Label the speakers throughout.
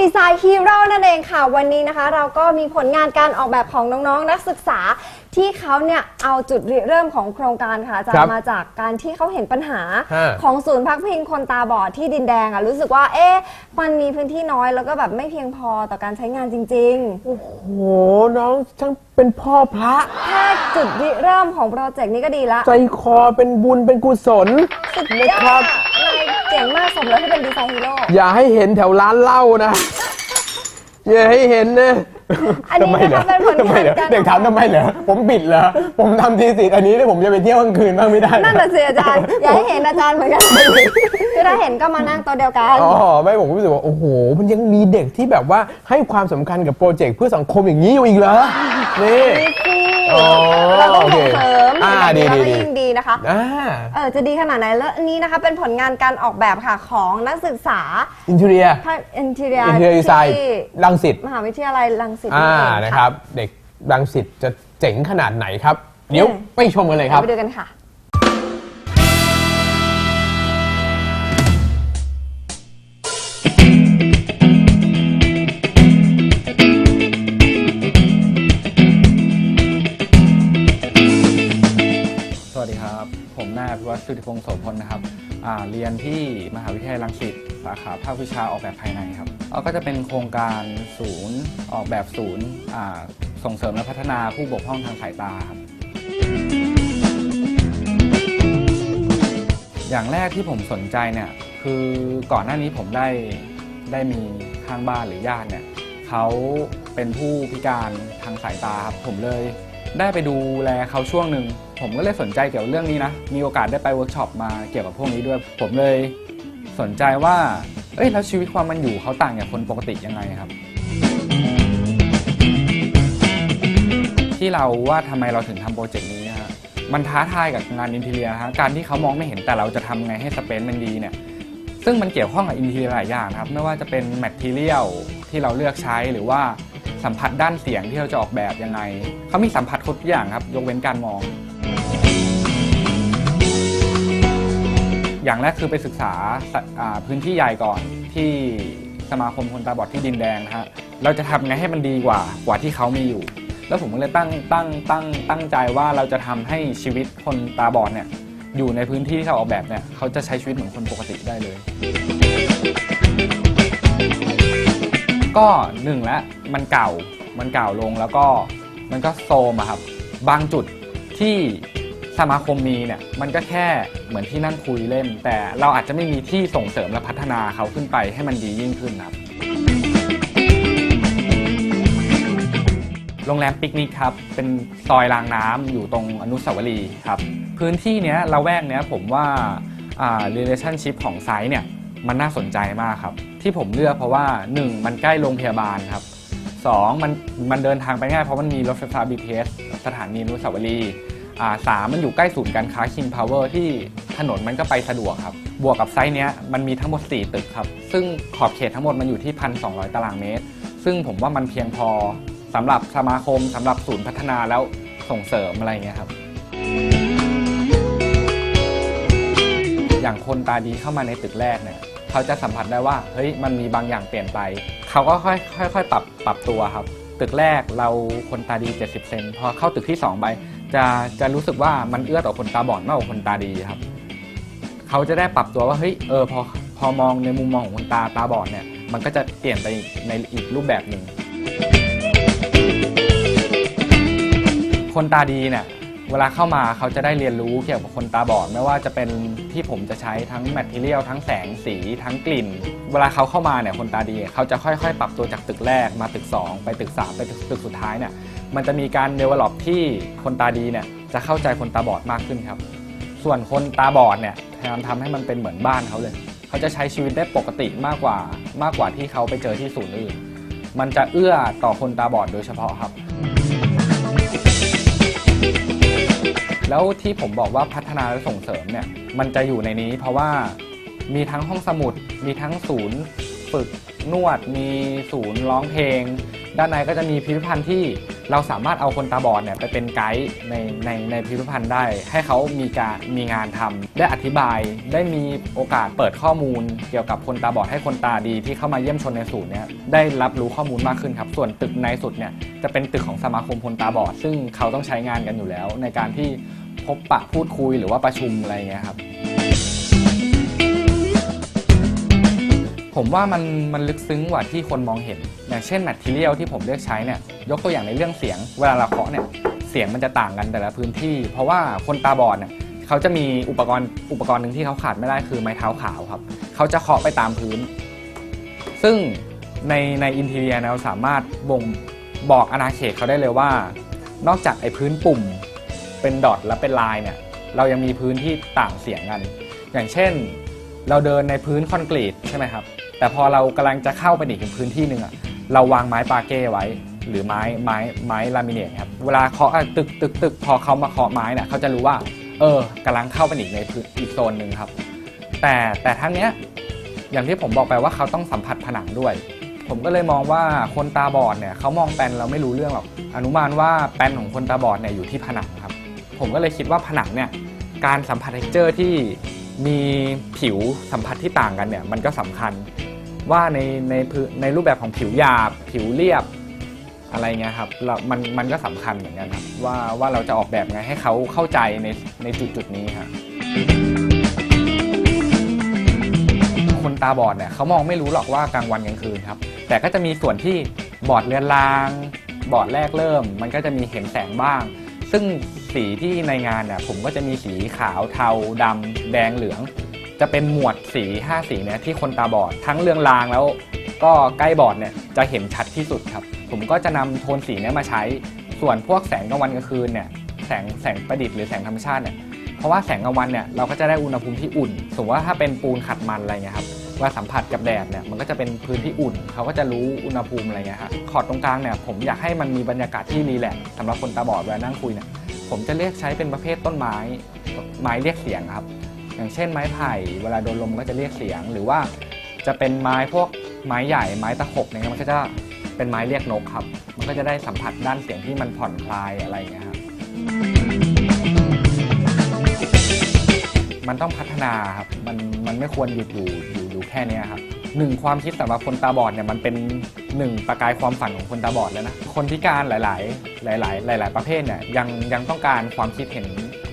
Speaker 1: ดีไซน์ฮีโร่นั่นเองค่ะ วันนี้นะคะ เราก็มีผลงานการออกแบบของน้องๆ นักศึกษา ที่เขาเนี่ยเอาจุดริเริ่มของโครงการค่ะจะ
Speaker 2: ครับ
Speaker 1: มาจากการที่เขาเห็นปัญหา
Speaker 2: ฮะ
Speaker 1: ของศูนย์พักพิงคนตาบอดที่ดินแดงอะรู้สึกว่าเอ๊ะมันมีพื้นที่น้อยแล้วก็แบบไม่เพียงพอต่อการใช้งานจริง ๆ
Speaker 2: โอ้โหน้องช่างเป็นพ่อพระ
Speaker 1: แค่จุดริเริ่มของโปรเจกต์นี้ก็ดีละ
Speaker 2: ใจคอเป็นบุญเป็นกุศลนะครับ
Speaker 1: นายเก่ งมากสมแล้วที่เป็นดีไซน์ฮีโร่
Speaker 2: อย่าให้เห็นแถวร้านเหล้านะ อย่าให้เห็นนะ
Speaker 1: อันนี้
Speaker 2: ทำไม
Speaker 1: นะ
Speaker 2: เหร
Speaker 1: คะ
Speaker 2: อ
Speaker 1: เป็นผล
Speaker 2: ทำไม
Speaker 1: งาน
Speaker 2: เหรอ
Speaker 1: การ
Speaker 2: เด็กถามทำไมเหรอผมบิดเหรอผมทำทีสิทธิ์อันนี้แล้วผมจะไปเที่ยวกลางคืนบ้างไม่ได้เหรอ
Speaker 1: นั่นน่ะสิอาจารย์อย่าให้เห็นอาจารย์เหมือนกันคือถ้าเห็นก็มานั่งโต๊ะเดียวกัน
Speaker 2: อ๋อไม่ผมก็รู้สึกว่าโอ้โหมันยังมีเด็กที่แบบว่าให้ความสำคัญกับโปรเจกต์เพื่อสังคมอย่างนี้อยู่อีกเหรอนี่
Speaker 1: นี่สิ
Speaker 2: อ๋อ
Speaker 1: เราต้อง
Speaker 2: โอเค
Speaker 1: ส่งเสริม
Speaker 2: อ่า
Speaker 1: เห็นแบบนี้
Speaker 2: ดี
Speaker 1: แล้วก็
Speaker 2: ดี
Speaker 1: ยิ่งดีนะคะ
Speaker 2: อ่า
Speaker 1: เออจะดีขนาดไหนแล้วอันนี้นะคะเป็นผลงานการออกแบบค่ะของนักศึกษา
Speaker 2: อินเทเรีย
Speaker 1: ภาคอินเทเรีย
Speaker 2: อินเทเรียดีไซน์
Speaker 1: ที่
Speaker 2: รังสิต
Speaker 1: มหาวิทยาลัยรังสิต
Speaker 2: อ่า
Speaker 1: เอง
Speaker 2: นะครับ เด็กรังสิตจะเจ๋งขนาดไหนครับ เดี๋ยวไปชมกันเลยครับ
Speaker 1: ไปดูกันค่ะ
Speaker 3: สวัสดีครับ ผมนายอภิวัตรสุทธิพงศ์โสพลนะครับอ่าเรียนที่มหาวิทยาลัยรังสิต สาขาภาควิชาออกแบบภายในครับแล้วก็จะเป็นโครงการศูนย์ออกแบบศูนย์ส่งเสริมและพัฒนาผู้บกพร่องทางสายตาครับอย่างแรกที่ผมสนใจเนี่ยคือก่อนหน้านี้ผมได้ได้มีข้างบ้านหรือญาติเนี่ยเขาเป็นผู้พิการทางสายตาครับผมเลยได้ไปดูแลเขาช่วงหนึ่งผมก็เลยสนใจเกี่ยวกับเรื่องนี้นะ มีโอกาสได้ไปเวิร์กช็อปมาเกี่ยวกับพวกนี้ด้วย ผมเลย สนใจว่า เอ้ยแล้วชีวิตความมันอยู่เขาต่างจากคนปกติยังไงครับ ที่เราว่าทำไมเราถึงทำโปรเจกต์นี้นะฮะมันท้าทายกับงานอินเทเรียนะฮะการที่เขามองไม่เห็นแต่เราจะทำไงให้สเปซมันดีเนี่ยซึ่งมันเกี่ยวข้องกับอินเทเรียหลายอย่างครับไม่ว่าจะเป็นแมทเทียลที่เราเลือกใช้หรือว่าสัมผัสด้านเสียงที่เราจะออกแบบยังไงเขามีสัมผัสครบทุกอย่างครับ ยกเว้นการมอง อย่างแรกคือไปศึกษาพื้นที่ใหญ่ก่อนที่สมาคมคนตาบอดที่ดินแดงนะฮะเราจะทำไงให้มันดีกว่ากว่าที่เขามีอยู่ แล้วผมก็เลยตั้งตั้งตั้งตั้งใจว่าเราจะทำให้ชีวิตคนตาบอดเนี่ยอยู่ในพื้นที่ที่เขาออกแบบเนี่ยเขาจะใช้ชีวิตเหมือนคนปกติได้เลย ก็หนึ่งล้วมันเก่ามันเก่าลงแล้วก็มันก็โซมอะครับ บางจุดที่ สมาคมมีเนี่ยมันก็แค่เหมือนที่นั่งคุยเล่น แต่เราอาจจะไม่มีที่ส่งเสริมและพัฒนาเขาขึ้นไปให้มันดียิ่งขึ้นครับโรงแรมปิกนิกครับเป็นซอยรางน้ำอยู่ตรงอนุสาวรีย์ครับพื้นที่เนี้ยละแวกเนี้ยผมว่าอ่า relationship ของไซต์เนี่ยมันน่าสนใจมากครับ ที่ผมเลือกเพราะว่า 1 มันใกล้โรงพยาบาลครับ 2 มันมันเดินทางไปง่ายเพราะมันมีรถไฟฟ้า BTS สถานีอนุสาวรีย์ สามมันอยู่ใกล้ศูนย์การค้า King Power ที่ถนนมันก็ไปสะดวกครับ บวกกับไซต์เนี้ยมันมีทั้งหมด 4 ตึกครับ ซึ่งขอบเขตทั้งหมดมันอยู่ที่ 1,200 ตารางเมตร ซึ่งผมว่ามันเพียงพอสำหรับสมาคมสำหรับศูนย์พัฒนาแล้วส่งเสริมอะไรเงี้ยครับ อย่างคนตาดีเข้ามาในตึกแรกเนี่ยเขาจะสัมผัสได้ว่าเฮ้ยมันมีบางอย่างเปลี่ยนไป เขาก็ค่อยค่อยๆปรับปรับตัวครับ ตึกแรกเราคนตาดี 70 เซนพอเข้าตึกที่ 2 ไป จะจะรู้สึกว่ามันเอื้อต่อคนตาบอดมากกว่าคนตาดีครับเขาจะได้ปรับตัวว่าเฮ้ยเออพอพอมองในมุมมองของคนตาตาบอดเนี่ยมันก็จะเปลี่ยนไปในอีกรูปแบบหนึ่งคนตาดีเนี่ยเวลาเข้ามาเขาจะได้เรียนรู้เกี่ยวกับคนตาบอดไม่ว่าจะเป็นที่ผมจะใช้ทั้งแมทเทียลทั้งแสงสีทั้งกลิ่น เวลาเขาเข้ามาเนี่ยคนตาดีเขาจะค่อยๆ ปรับตัวจากตึกแรกมาตึก 2 ไปตึก 3 ไปตึกตึกสุดท้ายเนี่ย มันจะมีการเดเวล็อปที่คนตาดีเนี่ยจะเข้าใจคนตาบอดมากขึ้นครับ ส่วนคนตาบอดเนี่ยพยายามทำให้มันเป็นเหมือนบ้านเขาเลย เขาจะใช้ชีวิตได้ปกติมากกว่ามากกว่าที่เขาไปเจอที่ศูนย์อื่น มันจะเอื้อต่อคนตาบอดโดยเฉพาะครับ แล้วที่ผมบอกว่าพัฒนาและส่งเสริมเนี่ยมันจะอยู่ในนี้เพราะว่ามีทั้งห้องสมุด มีทั้งศูนย์ฝึกนวด มีศูนย์ร้องเพลง ด้านในก็จะมีพิพิธภัณฑ์ที่ เราสามารถเอาคนตาบอดเนี่ยไปเป็นไกด์ในในในพิพิธภัณฑ์ได้ ให้เขามีการมีงานทำได้อธิบายได้มีโอกาสเปิดข้อมูล เกี่ยวกับคนตาบอดให้คนตาดีที่เข้ามาเยี่ยมชนในศูนย์เนี่ยได้รับรู้ข้อมูลมากขึ้นครับ ส่วนตึกในสุดเนี่ยจะเป็นตึกของสมาคมคนตาบอด ซึ่งเขาต้องใช้งานกันอยู่แล้ว ในการที่พบปะพูดคุยหรือว่าประชุมอะไรเงี้ยครับ ผมว่ามันมันลึกซึ้งกว่าที่คนมองเห็น อย่างเช่นแมทเทียลที่ผมเลือกใช้เนี่ยยกตัวอย่างในเรื่องเสียง เวลาเราเคาะเนี่ยเสียงมันจะต่างกันแต่ละพื้นที่ เพราะว่าคนตาบอดเนี่ยเขาจะมีอุปกรณ์อุปกรณ์หนึ่งที่เขาขาดไม่ได้คือไม้เท้าขาวครับเขาจะเคาะไปตามพื้น ซึ่งในในอินทีเรียเราสามารถบ่งบอกอาณาเขตเขาได้เลยว่า นอกจากไอ้พื้นปุ่มเป็นดอทและเป็นลายเนี่ยเรายังมีพื้นที่ต่างเสียงกัน อย่างเช่น เราเดินในพื้นคอนกรีตใช่ไหมครับ แต่พอเรากำลังจะเข้าไปอีกพื้นที่หนึ่งอะเราวางไม้ปาเก้ไว้ หรือไม้ไม้ไม้ลามิเนตครับเวลาเคาะตึกตึกตึกพอเขามาเคาะไม้เนี่ยเขาจะรู้ว่า เออกำลังเข้าไปอีกในพื้นอีกโซนหนึ่งครับ แต่แต่ทั้งเนี้ยอย่างที่ผมบอกไปว่าเขาต้องสัมผัสผนังด้วย ผมก็เลยมองว่าคนตาบอดเนี่ยเขามองแปลนเราไม่รู้เรื่องหรอกอนุมานว่าแปลนของคนตาบอดเนี่ยอยู่ที่ผนังครับ ผมก็เลยคิดว่าผนังเนี่ยการสัมผัสเท็กเจอร์ที่ มีผิวสัมผัสที่ต่างกันเนี่ยมันก็สำคัญว่าในในในรูปแบบของผิวหยาบ ผิวเรียบอะไรเงี้ยครับเรามันมันก็สำคัญเหมือนกันครับว่าว่าเราจะออกแบบไงให้เขาเข้าใจในในจุดจุดนี้ครับคนตาบอดเนี่ยเขามองไม่รู้หรอกว่ากลางวันกลางคืนครับ แต่ก็จะมีส่วนที่บอดเรือนราง บอดแรกเริ่ม มันก็จะมีเห็นแสงบ้าง ซึ่ง สีที่ในงานเนี่ยผมก็จะมีสีขาวเทาดำแดงเหลือง จะเป็นหมวดสี 5 สีเนี่ยที่คนตาบอดทั้งเรืองรางแล้ว ก็ใกล้บอดเนี่ยจะเห็นชัดที่สุดครับ ผมก็จะนำโทนสีเนี้มาใช้ ส่วนพวกแสงกลางวันกลางคืนเนี่ยแสงแสงประดิษฐ์หรือแสงธรรมชาติเนี่ยเพราะว่าแสงกลางวันเนี่ยเราก็จะได้อุณหภูมิที่อุ่น สมมติว่าถ้าเป็นปูนขัดมันอะไรเงี้ยครับเว่าสัมผัสกับแดดเนี่ยมันก็จะเป็นพื้นที่อุ่น เขาก็จะรู้อุณหภูมิอะไรเงี้ยครับขอดตรงกลางเนี่ยผมอยากให้มันมีบรรยากาศที่รีแลกซ์สำหรับคนตาบอดเวลานั่งคุยเนี่ย ผมจะเลือกใช้เป็นประเภทต้นไม้ไม้เรียกเสียงครับ อย่างเช่นไม้ไผ่เวลาโดนลมก็จะเรียกเสียง หรือว่าจะเป็นไม้พวกไม้ใหญ่ไม้ตะขบเนี่ยมันก็จะเป็นไม้เรียกนกครับ มันก็จะได้สัมผัสด้านเสียงที่มันผ่อนคลายอะไรอย่างเงี้ยครับมันต้องพัฒนาครับมันมันไม่ควรหยุดอยู่อยู่อยู่แค่นี้ครับ หนึ่งความคิดสำหรับคนตาบอดเนี่ยมันเป็นหนึ่งประกายความฝันของคนตาบอดแล้วนะคนพิการหลาย ๆ หลาย ๆ หลาย ๆ ประเภทเนี่ยยังยังต้องการความคิดเห็น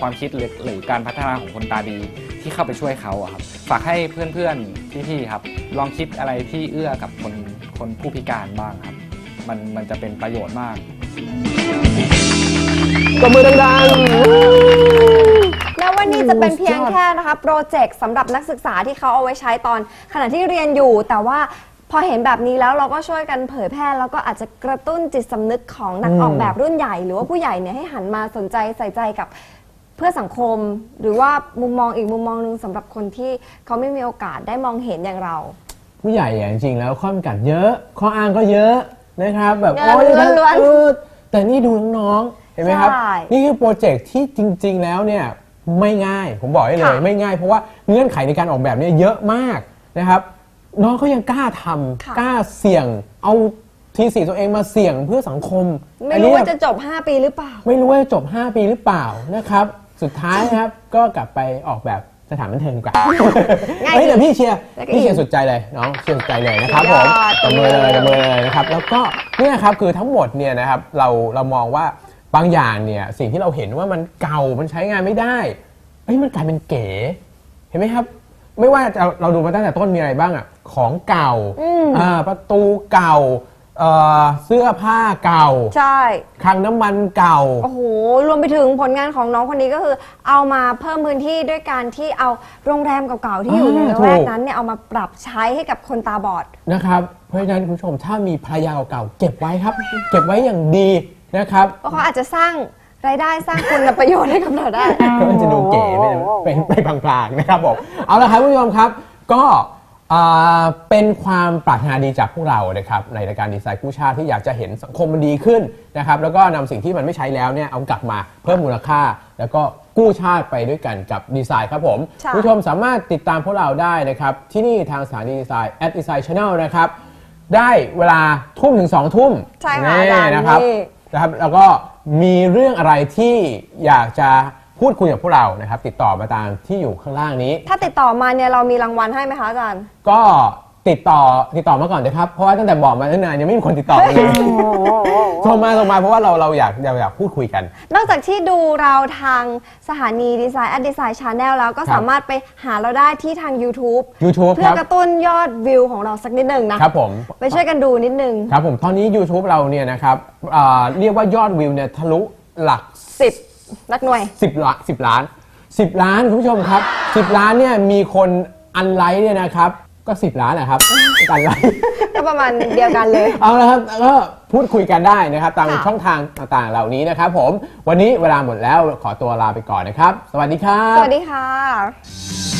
Speaker 3: ความคิดหรือการพัฒนาของคนตาดีที่เข้าไปช่วยเขาอะครับฝากให้เพื่อนๆพี่ๆครับ ลองคิดอะไรที่เอื้อกับคนคนผู้พิการบ้างครับ มันมันจะเป็นประโยชน์มาก
Speaker 2: ก็มือดังๆ
Speaker 1: ววันนี้จะเป็นเพียง
Speaker 2: สุดยอด
Speaker 1: แค่นะคะโปรเจกต์สำหรับนักศึกษาที่เขาเอาไว้ใช้ตอน ขณะที่เรียนอยู่ แต่ว่าพอเห็นแบบนี้แล้วเราก็ช่วยกันเผยแพร่แล้วก็อาจจะกระตุ้นจิตสำนึกของนัก
Speaker 2: อืม
Speaker 1: ออกแบบรุ่นใหญ่ หรือว่าผู้ใหญ่เนี่ยให้หันมาสนใจใส่ใจกับเพื่อสังคม หรือว่ามุมมองอีกมุมมองหนึ่งสำหรับคนที่เขาไม่มีโอกาสได้มองเห็นอย่างเรา
Speaker 2: ผู้ใหญ่อะจริงๆแล้วข้อจำกัดเยอะ ข้ออ้างก็เยอะนะครับ แบบ
Speaker 1: เงิน
Speaker 2: โอ้ย
Speaker 1: ล้วนๆ
Speaker 2: เออแต่นี่ดูน้องๆเห็นไหมครับ
Speaker 1: ใช่
Speaker 2: นี่คือโปรเจกต์ที่จริง ๆ แล้วเนี่ย ไม่ง่าย ผมบอกให้เลย
Speaker 1: ค่ะ
Speaker 2: ไม่ง่ายเพราะว่าเงื่อนไขในการออกแบบเนี่ยเยอะมากนะครับ น้องเขายังกล้าทำ
Speaker 1: ค่ะ
Speaker 2: กล้าเสี่ยง เอาทีสีตัวเองมาเสี่ยงเพื่อสังคม
Speaker 1: ไม่
Speaker 2: อัน
Speaker 1: รู้
Speaker 2: นี้
Speaker 1: ว่าจะจบ 5 ปีหรือเปล่า
Speaker 2: ไม่รู้ว่าจะจบ 5 ปีหรือเปล่านะครับ สุดท้ายนะครับ ก็กลับไปออกแบบสถานบันเทิงดีกว่า
Speaker 1: ง่าย
Speaker 2: เฮ้ยแต่พี่เชียร์
Speaker 1: แล้วก็
Speaker 2: พี่เชีย
Speaker 1: อิ
Speaker 2: ร์
Speaker 1: น
Speaker 2: สุดใจเลยน้องเชียร์สุดใจเลยนะครับ
Speaker 1: สุ
Speaker 2: ผ
Speaker 1: ด
Speaker 2: ม
Speaker 1: ยอด
Speaker 2: ตบมือเลย
Speaker 1: ต
Speaker 2: ต
Speaker 1: บบมื
Speaker 2: มื
Speaker 1: อ
Speaker 2: อเลยนะครับ แล้วก็เนี่ยครับคือทั้งหมดเนี่ยนะครับเราเรามองว่า บางอย่างเนี่ยสิ่งที่เราเห็นว่ามันเก่ามันใช้งานไม่ได้เอ้ยมันกลายเป็นเก๋ เห็นไหมครับ ไม่ว่าจะเราดูมาตั้งแต่ต้นมีอะไรบ้างอะของเก่า
Speaker 1: อืม
Speaker 2: อ่าประตูเก่าเอ่อเสื้อผ้าเก่า
Speaker 1: ใช่
Speaker 2: คลังน้ำมันเก่า
Speaker 1: โอ้โห รวมไปถึงผลงานของน้องคนนี้ก็คือเอามาเพิ่มพื้นที่ด้วยการที่เอาโรงแรมเก่าๆที่อยู่ใน
Speaker 2: อ่า
Speaker 1: ละแวก
Speaker 2: ถูก
Speaker 1: นั้นเนี่ยเอามาปรับใช้ให้กับคนตาบอด
Speaker 2: นะครับ เพราะฉะนั้นคุณผู้ชมถ้ามีภรรยาเก่าๆเก็บไว้ครับ เก็บไว้อย่างดี นะครับ
Speaker 1: เพราะเขาอาจจะสร้างรายได้สร้างคุณประโยชน์ให้กับเราได้
Speaker 2: ก็จะดูเก๋ไปเป็นไปพลางๆนะครับผมเอาละครับคุณผู้ชมครับ ก็อ่าเป็นความปรารถนาดีจากพวกเรานะครับในรายการดีไซน์กู้ชาติที่อยากจะเห็นสังคมมันดีขึ้นนะครับแล้วก็นำสิ่งที่มันไม่ใช้แล้วเนี่ยเอากลับมาเพิ่มมูลค่า แล้วก็กู้ชาติไปด้วยกันกับดีไซน์ครับผม
Speaker 1: ใช่
Speaker 2: คุณผู้ชมสามารถติดตามพวกเราได้นะครับที่นี่ทางสถานีดีไซน์ at design channel นะครับได้เวลาทุ่มถึงสองทุ่ม
Speaker 1: ใช่ค่ะ
Speaker 2: นี่
Speaker 1: อาจารย์
Speaker 2: นะครับ
Speaker 1: นี่
Speaker 2: นะครับ แล้วก็มีเรื่องอะไรที่อยากจะพูดคุยกับพวกเรานะครับ ติดต่อมาตามที่อยู่ข้างล่างนี้
Speaker 1: ถ้าติดต่อมาเนี่ยเรามีรางวัลให้ไหมคะอาจารย์
Speaker 2: ก็ ติดต่อติดต่อมาก่อนนะครับ เพราะว่าตั้งแต่บอกมาตั้งนานยังไม่มีคนติดต่อมาเลยส่งมาส่งมาเพราะว่าเราเราอยากเราอยากพูดคุยกัน
Speaker 1: นอกจากที่ดูเราทางสถานีดีไซน์แอดดีไซน์ชาแนลแล้วก็
Speaker 2: ครับ
Speaker 1: สามารถไปหาเราได้ที่ทาง YouTube
Speaker 2: YouTube
Speaker 1: เพื่
Speaker 2: ค
Speaker 1: อ
Speaker 2: รับ
Speaker 1: กระตุ้นยอดวิวของเราสักนิดหนึ่งนะ
Speaker 2: ครับผม
Speaker 1: ไปช่วยกันดูนิดนึง
Speaker 2: ครับผมตอนนี้ YouTube เราเนี่ยนะครับอ่าเรียกว่ายอดวิวเนี่ยทะลุหลัก
Speaker 1: 10ลักหน่วย
Speaker 2: 10ล้าน10 ล้าน 10 ล้านคุณผู้ชมครับ 10 ล้านเนี่ยมีคนอันไลค์เนี่ยนะครับ ก็10ล้านนะครับอันไลค์
Speaker 1: ก็ประมาณเดียวกันเลย
Speaker 2: เอาละครับก็พูดคุยกันได้นะครับ ตาม
Speaker 1: ค่ะ
Speaker 2: ช่องทางต่างๆ เหล่านี้นะครับ ผม วันนี้เวลาหมดแล้วขอตัวลาไปก่อนนะครับ สวัสดีครับ
Speaker 1: สวัสดีค่ะ